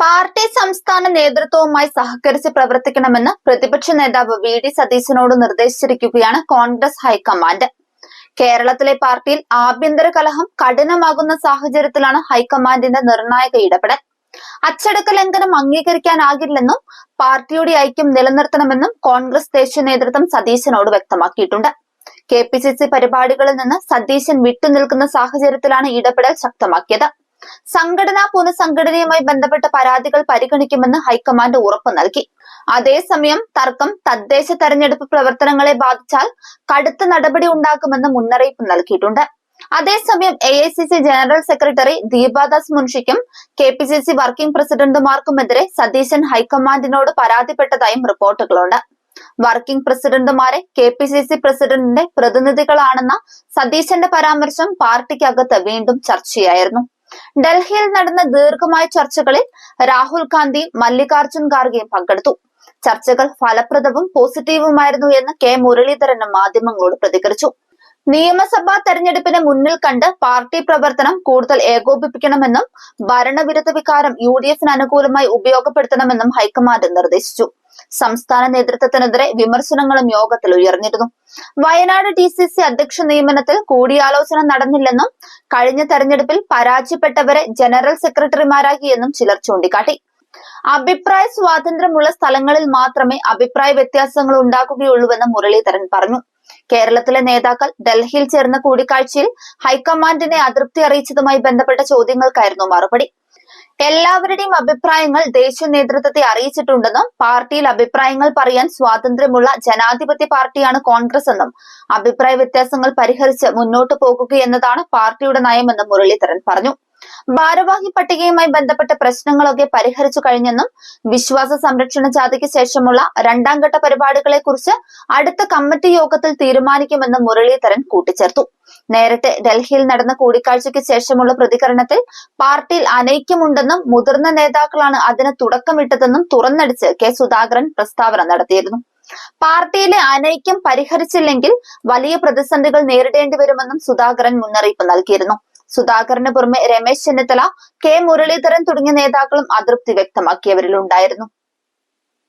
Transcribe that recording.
Party സംസ്ഥാന നേതൃത്വവുമായി സഹകരിച്ച് പ്രവർത്തിക്കണമെന്ന് പ്രതിപക്ഷ നേതാവ് വി ഡി സതീശനോട് നിർദ്ദേശിച്ചിരിക്കുകയാണ് കോൺഗ്രസ് ഹൈക്കമാൻഡ്. കേരളത്തിലെ പാർട്ടിയിൽ ആഭ്യന്തര കലഹം കഠിനമാകുന്ന സാഹചര്യത്തിലാണ് ഹൈക്കമാൻഡിന്റെ നിർണായക ഇടപെടൽ. അച്ചടക്ക ലംഘനം അംഗീകരിക്കാനാകില്ലെന്നും പാർട്ടിയുടെ ഐക്യം നിലനിർത്തണമെന്നും കോൺഗ്രസ് ദേശീയ നേതൃത്വം സതീശനോട് വ്യക്തമാക്കിയിട്ടുണ്ട്. കെ പി സി സി പരിപാടികളിൽ നിന്ന് സതീശൻ വിട്ടുനിൽക്കുന്ന സാഹചര്യത്തിലാണ് ഇടപെടൽ ശക്തമാക്കിയത്. സംഘടനാ പുനഃസംഘടനയുമായി ബന്ധപ്പെട്ട പരാതികൾ പരിഗണിക്കുമെന്ന് ഹൈക്കമാൻഡ് ഉറപ്പു നൽകി. അതേസമയം തർക്കം തദ്ദേശ തെരഞ്ഞെടുപ്പ് പ്രവർത്തനങ്ങളെ ബാധിച്ചാൽ കടുത്ത നടപടി ഉണ്ടാക്കുമെന്ന് മുന്നറിയിപ്പ് നൽകിയിട്ടുണ്ട്. അതേസമയം A I C C general secretary Deepadas മുൻഷിക്കും K P C C working പ്രസിഡന്റുമാർക്കുമെതിരെ Satheesan ഹൈക്കമാൻഡിനോട് പരാതിപ്പെട്ടതായും റിപ്പോർട്ടുകളുണ്ട്. വർക്കിംഗ് പ്രസിഡന്റുമാരെ കെ പി സി സി പ്രസിഡന്റിന്റെ പ്രതിനിധികളാണെന്ന സതീശന്റെ പരാമർശം പാർട്ടിക്കകത്ത് വീണ്ടും ചർച്ചയായിരുന്നു. ഡൽഹിയിൽ നടന്ന ദീർഘമായ ചർച്ചകളിൽ രാഹുൽ ഗാന്ധിയും മല്ലികാർജുൻ ഖാർഗെയും പങ്കെടുത്തു. ചർച്ചകൾ ഫലപ്രദവും പോസിറ്റീവുമായിരുന്നു എന്ന് കെ മുരളീധരൻ മാധ്യമങ്ങളോട് പ്രതികരിച്ചു. നിയമസഭാ തെരഞ്ഞെടുപ്പിനെ മുന്നിൽ കണ്ട് പാർട്ടി പ്രവർത്തനം കൂടുതൽ ഏകോപിപ്പിക്കണമെന്നും ഭരണവിരുദ്ധ വികാരം യു ഡി എഫിന് അനുകൂലമായി ഉപയോഗപ്പെടുത്തണമെന്നും ഹൈക്കമാൻഡ് നിർദ്ദേശിച്ചു. സംസ്ഥാന നേതൃത്വത്തിനെതിരെ വിമർശനങ്ങളും യോഗത്തിൽ ഉയർന്നിരുന്നു. വയനാട് ഡി സി സി അധ്യക്ഷ നിയമനത്തിൽ കൂടിയാലോചന നടന്നില്ലെന്നും കഴിഞ്ഞ തെരഞ്ഞെടുപ്പിൽ പരാജയപ്പെട്ടവരെ ജനറൽ സെക്രട്ടറിമാരാക്കിയെന്നും ചിലർ ചൂണ്ടിക്കാട്ടി. അഭിപ്രായ സ്വാതന്ത്ര്യമുള്ള സ്ഥലങ്ങളിൽ മാത്രമേ അഭിപ്രായ വ്യത്യാസങ്ങൾ ഉണ്ടാകുകയുള്ളൂവെന്ന് മുരളീധരൻ പറഞ്ഞു. കേരളത്തിലെ നേതാക്കൾ ഡൽഹിയിൽ ചേർന്ന കൂടിക്കാഴ്ചയിൽ ഹൈക്കമാൻഡിനെ അതൃപ്തി അറിയിച്ചതുമായി ബന്ധപ്പെട്ട ചോദ്യങ്ങൾക്കായിരുന്നു മറുപടി. എല്ലാവരുടെയും അഭിപ്രായങ്ങൾ ദേശീയ നേതൃത്വത്തെ അറിയിച്ചിട്ടുണ്ടെന്നും പാർട്ടിയിൽ അഭിപ്രായങ്ങൾ പറയാൻ സ്വാതന്ത്ര്യമുള്ള ജനാധിപത്യ പാർട്ടിയാണ് കോൺഗ്രസ് എന്നും അഭിപ്രായ വ്യത്യാസങ്ങൾ പരിഹരിച്ച് മുന്നോട്ടു പോകുകയെന്നതാണ് പാർട്ടിയുടെ നയമെന്നും മുരളീധരൻ പറഞ്ഞു. ഭാരവാഹി പട്ടികയുമായി ബന്ധപ്പെട്ട പ്രശ്നങ്ങളൊക്കെ പരിഹരിച്ചു കഴിഞ്ഞെന്നും വിശ്വാസ സംരക്ഷണ ജാഥയ്ക്ക് ശേഷമുള്ള രണ്ടാം ഘട്ട പരിപാടികളെ കുറിച്ച് അടുത്ത കമ്മിറ്റി യോഗത്തിൽ തീരുമാനിക്കുമെന്നും മുരളീധരൻ കൂട്ടിച്ചേർത്തു. നേരത്തെ ഡൽഹിയിൽ നടന്ന കൂടിക്കാഴ്ചയ്ക്ക് ശേഷമുള്ള പ്രതികരണത്തിൽ പാർട്ടിയിൽ അനൈക്യമുണ്ടെന്നും മുതിർന്ന നേതാക്കളാണ് അതിന് തുടക്കമിട്ടതെന്നും തുറന്നടിച്ച് കെ സുധാകരൻ പ്രസ്താവന നടത്തിയിരുന്നു. പാർട്ടിയിലെ അനൈക്യം പരിഹരിച്ചില്ലെങ്കിൽ വലിയ പ്രതിസന്ധികൾ നേരിടേണ്ടി വരുമെന്നും സുധാകരൻ മുന്നറിയിപ്പ് നൽകിയിരുന്നു. സുധാകരന് പുറമെ രമേശ് ചെന്നിത്തല കെ മുരളീധരൻ തുടങ്ങിയ നേതാക്കളും അതൃപ്തി വ്യക്തമാക്കിയവരിലുണ്ടായിരുന്നു.